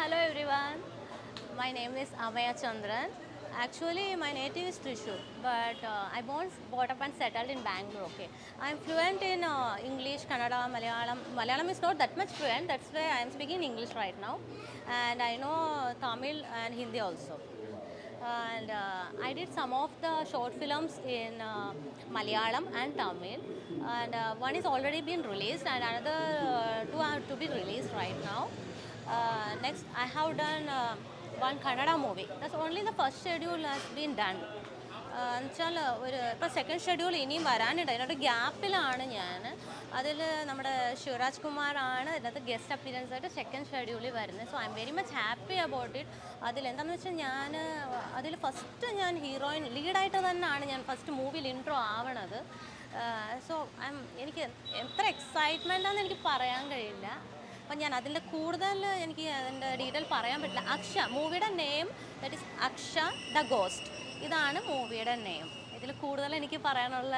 Hello everyone. My name is Amaya Chandran. Actually, my native is Thrissur, but uh, I born, brought up and settled in Bangalore. Okay, I'm fluent in uh, English, Kannada, Malayalam. Malayalam is not that much fluent. That's why I am speaking English right now, and I know Tamil and Hindi also. And uh, I did some of the short films in uh, Malayalam and Tamil, and uh, one is already been released, and another uh, two are to be released right now. Uh, next, I have done uh, one Kannada movie. That's only the first schedule has been done. എന്നുവെച്ചാൽ ഒരു ഇപ്പം second schedule ഇനിയും വരാനുണ്ട്. അതിനൊരു ഗ്യാപ്പിലാണ് ഞാൻ. അതിൽ നമ്മുടെ ശിവരാജ് കുമാറാണ് ഇതിനകത്ത് ഗസ്റ്റ് അപ്പിയറൻസ് ആയിട്ട് സെക്കൻഡ് ഷെഡ്യൂളിൽ വരുന്നത്. So I'm very much happy about it അതിൽ എന്താണെന്ന് വെച്ചാൽ ഞാൻ അതിൽ ഫസ്റ്റ് ഞാൻ ഹീറോയിൻ ലീഡായിട്ട് തന്നെയാണ് ഞാൻ ഫസ്റ്റ് മൂവിയിൽ ഇൻട്രോ ആവണത്. സോ ഐ എനിക്ക് എത്ര എക്സൈറ്റ്മെന്റ് ആണെന്ന് എനിക്ക് പറയാൻ കഴിയില്ല. അപ്പം ഞാൻ അതിന്റെ കൂടുതൽ എനിക്ക് അതിന്റെ ഡീറ്റെയിൽ പറയാൻ പറ്റില്ല. അക്ഷ മൂവിയുടെ name that is Aksha the ghost. ഇതാണ് മൂവിയുടെ നെയിം ഇതിൽ കൂടുതൽ എനിക്ക് പറയാനുള്ള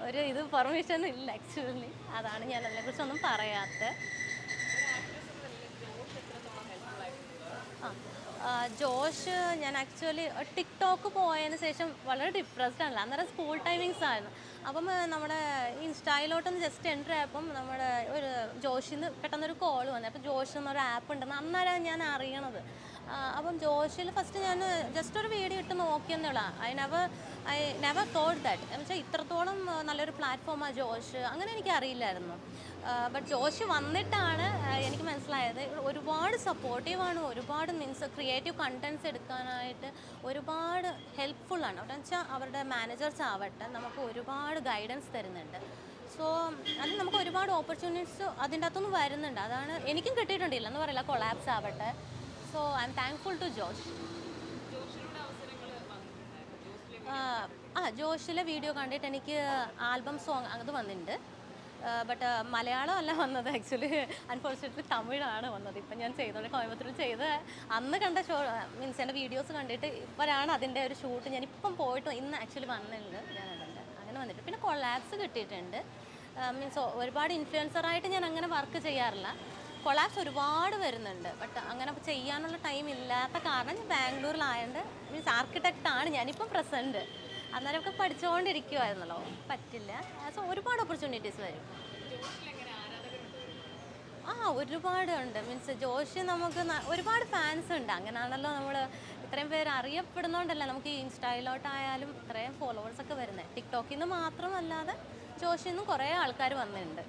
ഒരു ഇത് പെർമിഷൻ ഇല്ല ആക്ച്വലി അതാണ് ഞാൻ അതിനെക്കുറിച്ചൊന്നും പറയാത്തത്. ആ, ജോഷ് ഞാൻ ആക്ച്വലി ടിക്ടോക്ക് പോയതിന് ശേഷം വളരെ ഡിപ്രസ്ഡ് ആണല്ലോ. അന്നേരം സ്കൂൾ ടൈമിങ്സ് ആയിരുന്നു. അപ്പം നമ്മുടെ ഇൻസ്റ്റയിലോട്ടൊന്ന് ജസ്റ്റ് എന്റർ ആയപ്പം നമ്മുടെ ഒരു ജോഷിന്ന് പെട്ടെന്നൊരു കോൾ വന്നു. അപ്പോൾ ജോഷ് എന്നൊരു ആപ്പ് ഉണ്ടെന്ന് അന്നേരം ഞാൻ അറിയണത്. അപ്പം ജോഷിൽ ഫസ്റ്റ് ഞാൻ ജസ്റ്റ് ഒരു വീഡിയോ ഇട്ട് നോക്കിയെന്നുള്ള I never I never thought that എന്ന് വെച്ചാൽ ഇത്രത്തോളം നല്ലൊരു പ്ലാറ്റ്ഫോമാണ് ജോഷ്. അങ്ങനെ എനിക്ക് അറിയില്ലായിരുന്നു. ബട്ട് ജോഷ് വന്നിട്ടാണ് എനിക്ക് മനസ്സിലായത്. ഒരുപാട് സപ്പോർട്ടീവാണ് ഒരുപാട് മീൻസ് ക്രിയേറ്റീവ് കണ്ടൻസ് എടുക്കാനായിട്ട് ഒരുപാട് ഹെൽപ്ഫുള്ളാണ് അവിടെ വെച്ചാൽ അവരുടെ മാനേജേഴ്സ് ആവട്ടെ നമുക്ക് ഒരുപാട് ഗൈഡൻസ് തരുന്നുണ്ട്. സോ അത് നമുക്ക് ഒരുപാട് ഓപ്പർച്യൂണിറ്റീസ് അതിന്റെ അകത്തുനിന്ന് വരുന്നുണ്ട്. അതാണ് എനിക്കും കിട്ടിയിട്ടുണ്ട് എന്ന് പറയില്ല കൊളാപ്സ് ആവട്ടെ. So I'm thankful to Josh ആ, ജോഷിലെ വീഡിയോ കണ്ടിട്ട് എനിക്ക് ആൽബം സോങ് അത് വന്നിട്ടുണ്ട്. ബട്ട് മലയാളം അല്ല വന്നത് ആക്ച്വലി അൺഫോർച്ചുനേറ്റ്ലി തമിഴാണ് വന്നത്. ഇപ്പം ഞാൻ ചെയ്തോണ്ട് കോയമ്പത്തൂർ ചെയ്ത് അന്ന് കണ്ട ഷോ മീൻസ് എന്റെ വീഡിയോസ് കണ്ടിട്ട് ഇപ്പോഴാണ് അതിന്റെ ഒരു ഷൂട്ട് ഞാൻ ഇപ്പം പോയിട്ട് ഇന്ന് ആക്ച്വലി വന്നിട്ടുണ്ട്. ഞാൻ അങ്ങനെ വന്നിട്ട്. പിന്നെ കൊളാബ്സ് കിട്ടിയിട്ടുണ്ട്. മീൻസ് ഒരുപാട് ഇൻഫ്ലുവൻസറായിട്ട് ഞാൻ അങ്ങനെ വർക്ക് ചെയ്യാറില്ല. കൊളാബ്സ് ഒരുപാട് വരുന്നുണ്ട്. ബട്ട് അങ്ങനെ ചെയ്യാനുള്ള ടൈം ഇല്ലാത്ത കാരണം ഞാൻ ബാംഗ്ലൂരിലായതുകൊണ്ട് മീൻസ് ആർക്കിടെക്റ്റാണ് ഞാനിപ്പം പ്രസന്റ് അന്നേരം ഒക്കെ പഠിച്ചുകൊണ്ടിരിക്കുമായിരുന്നല്ലോ പറ്റില്ല. സോ ഒരുപാട് ഓപ്പർച്യൂണിറ്റീസ് വരും. ആ ഒരുപാടുണ്ട്. മീൻസ് ജോഷി നമുക്ക് ഒരുപാട് ഫാൻസ് ഉണ്ട്. അങ്ങനെയാണല്ലോ നമ്മൾ ഇത്രയും പേര് അറിയപ്പെടുന്നോണ്ടല്ല നമുക്ക് ഈ ഇൻസ്റ്റയിലോട്ടായാലും ഇത്രയും ഫോളോവേഴ്സ് ഒക്കെ വരുന്നത് ടിക്ടോക്കിൽ നിന്ന് മാത്രമല്ലാതെ ജോഷിൽ നിന്നും കുറേ ആൾക്കാർ വന്നിട്ടുണ്ട്.